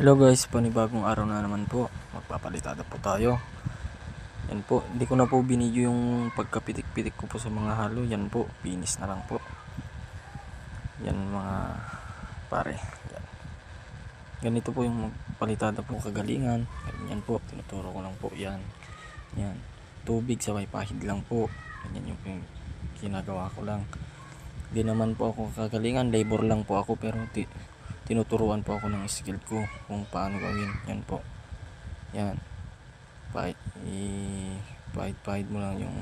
Hello guys, panibagong araw na naman po. Magpapalitada po tayo. Yan po, hindi ko na po binidyo yung pagkapitik-pitik ko po sa mga halo. Yan po, finish na lang po. Yan mga pare. Yan. Ganito po yung palitada po kagalingan. Ganyan po, tinuturo ko lang po yan. Yan. Tubig sa pahid lang po. Ganyan yung ginagawa ko lang. Hindi naman po ako kagalingan, labor lang po ako pero tinuturuan po ako ng skill ko kung paano gawin. Yan po. Yan. Pahid, i pahid-pahid mo lang yung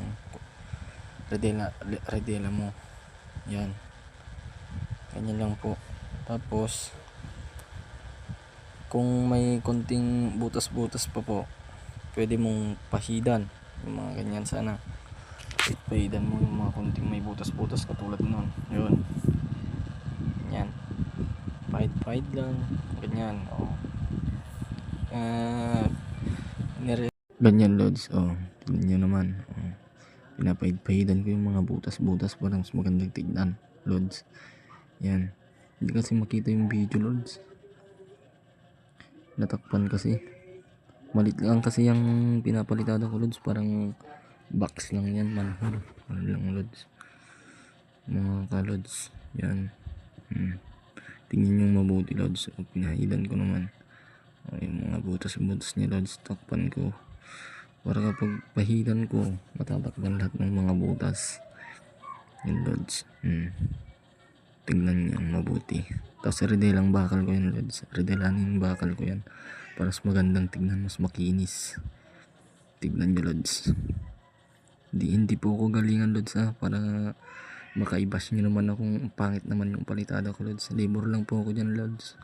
redela, redela mo. Yan. Ganyan lang po. Tapos, kung may konting butas-butas pa po, pwede mong pahidan. Yung mga ganyan sana. Pahidan mo yung mga konting may butas-butas katulad nun. Yun. Pahid-pahid lang. Ganyan. Oh. Ah, nire- Ganyan, Lods. Oh. Tignan naman. Oh. Pinapahid-pahidan ko yung mga butas-butas para mas magandang tignan. Lods. Yan. Hindi kasi makita yung video, Lods. Natakpan kasi. Malit lang kasi yung pinapalitada ko, Lods. Parang box lang yan, manhole. Ano lang, Lods. Mga ka-Lods. Yan. Hmm. Tingnan yung mabuti, Lods. O, pinahidan ko naman. O, yung mga butas-butas niya, Lods. Takpan ko. Para kapag pahidan ko, matatakpan lahat ng mga butas. Yung Lods. Hmm. Tingnan niyo mabuti. Tapos redelang bakal ko yan, Lods. Redelanin bakal ko yan. Para mas magandang tignan, mas makinis. Tignan niyo, Lods. Di, hindi po ako galingan, Lods, ha. Para makaibas nyo naman akong pangit naman yung palitada ko, Lods. Labor lang po ako dyan, Lods.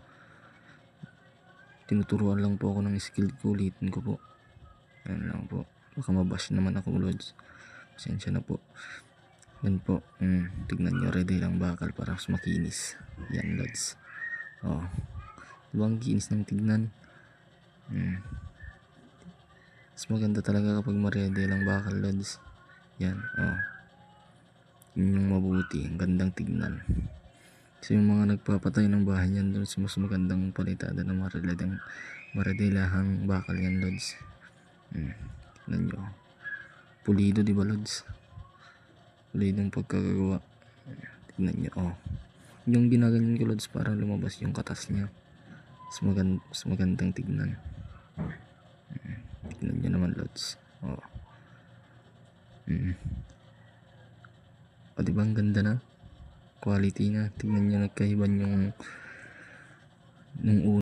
Tinuturuan lang po ako ng skill ko. Ulitin ko po. Yan lang po. Baka mabash naman ako, Lods. Pasensya na po. Yan po. Mm, tignan nyo, ready lang bakal para mas makinis. Yan, Lods. Oh. Diba ang kinis ng tignan? Mm. Mas maganda talaga kapag marede lang bakal, Lods. Yan, oh. Yung mabuti. Ang gandang tignan. Kasi yung mga nagpapatay ng bahay yan, Lods, mas magandang palitada ng maredelang maredelahang bakal yan, Lods. Hmm. Tignan nyo. Pulido, di ba, Lods? Pulido ang pagkagagawa. Tignan nyo, oh. Yung ginaganyan ko, Lods, para lumabas yung katas niya. Mas, magan mas magandang tignan. Hmm. Tignan nyo naman, Lods. Oh. Hmm. O, di ba ang ganda na? Quality na. Tignan nyo nagkahiban yung nung una.